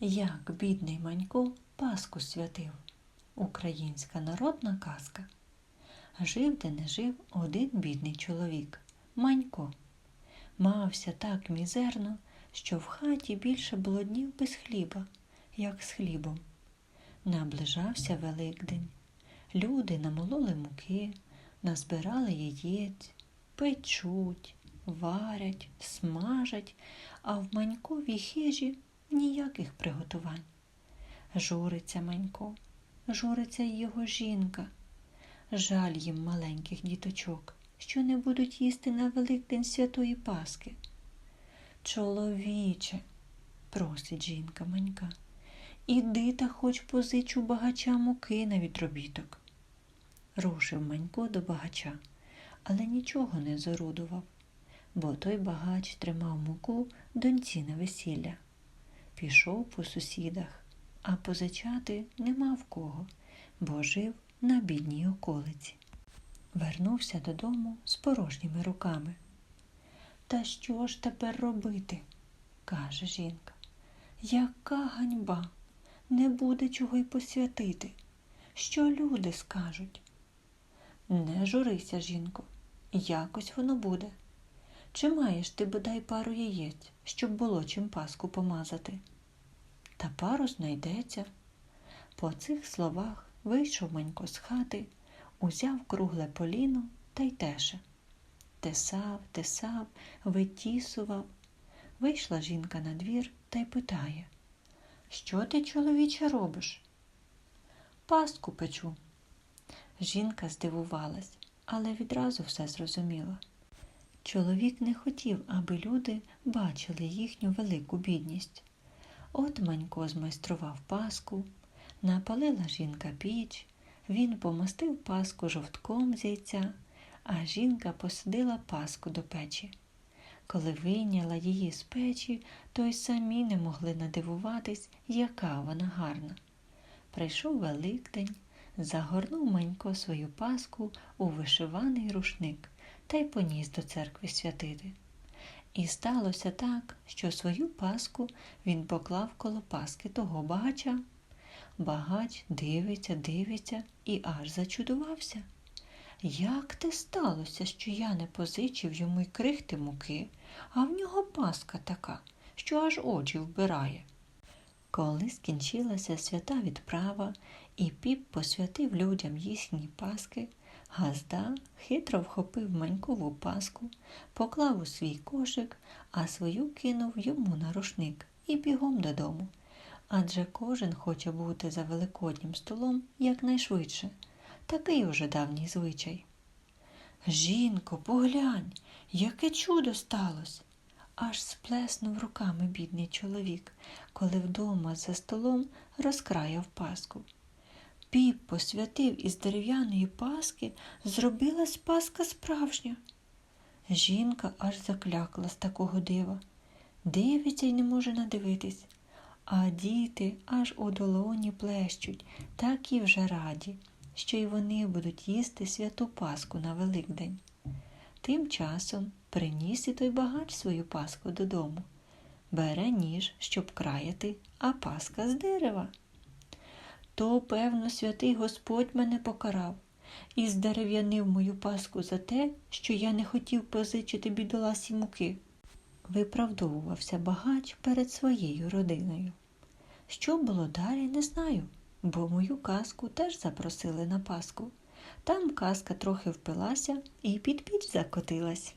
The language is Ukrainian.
Як бідний Манько Пасху святив. Українська народна казка. Жив де не жив один бідний чоловік Манько. Мався так мізерно, що в хаті більше було днів без хліба, як з хлібом. Наближався Великдень. Люди намололи муки, назбирали яєць, печуть, варять, смажать, а в Маньковій хижі ніяких приготувань. Журиться Манько, журиться й його жінка. Жаль їм маленьких діточок, що не будуть їсти на Великдень святої Паски. Чоловіче, просить жінка Манька, іди та хоч позич у багача муки на відробіток. Рушив Манько до багача, але нічого не зорудував, бо той багач тримав муку доньці на весілля. Пішов по сусідах, а позичати нема в кого, бо жив на бідній околиці. Вернувся додому з порожніми руками. Та що ж тепер робити? каже жінка. Яка ганьба? Не буде чого й посвятити. Що люди скажуть? Не журися, жінко, якось воно буде. Чи маєш ти бодай пару яєць, щоб було чим паску помазати? Та пару знайдеться. По цих словах вийшов Манько з хати, узяв кругле поліно та й теше. Тесав, тесав, витісував. Вийшла жінка на двір та й питає, що ти, чоловіче, робиш? Паску печу. Жінка здивувалась, але відразу все зрозуміла. Чоловік не хотів, аби люди бачили їхню велику бідність. От Манько змайстрував паску, напалила жінка піч, він помастив паску жовтком з яйця, а жінка посадила паску до печі. Коли вийняла її з печі, то й самі не могли надивуватись, яка вона гарна. Прийшов Великдень, загорнув Манько свою паску у вишиваний рушник та й поніс до церкви святити. І сталося так, що свою паску він поклав коло паски того багача. Багач дивиться, дивиться і аж зачудувався. Як те сталося, що я не позичив йому й крихти муки, а в нього паска така, що аж очі вбирає. Коли скінчилася свята відправа, і піп посвятив людям їхні паски, Газда хитро вхопив манькову паску, поклав у свій кошик, а свою кинув йому на рушник і бігом додому. Адже кожен хоче бути за великоднім столом якнайшвидше. Такий уже давній звичай. Жінко, поглянь, яке чудо сталося. Аж сплеснув руками бідний чоловік, коли вдома за столом розкраяв паску. Піп посвятив із дерев'яної паски, зробилась паска справжня. Жінка аж заклякла з такого дива, дивиться й не може надивитись, а діти аж у долоні плещуть, так і вже раді, що й вони будуть їсти святу паску на Великдень. Тим часом приніс і той багач свою паску додому. Бере ніж, щоб краяти, а паска з дерева. То, певно, святий Господь мене покарав і здерев'янив мою паску за те, що я не хотів позичити бідоласі муки. Виправдовувався багач перед своєю родиною. Що було далі, не знаю, бо мою казку теж запросили на паску. Там казка трохи впилася і під піч закотилась.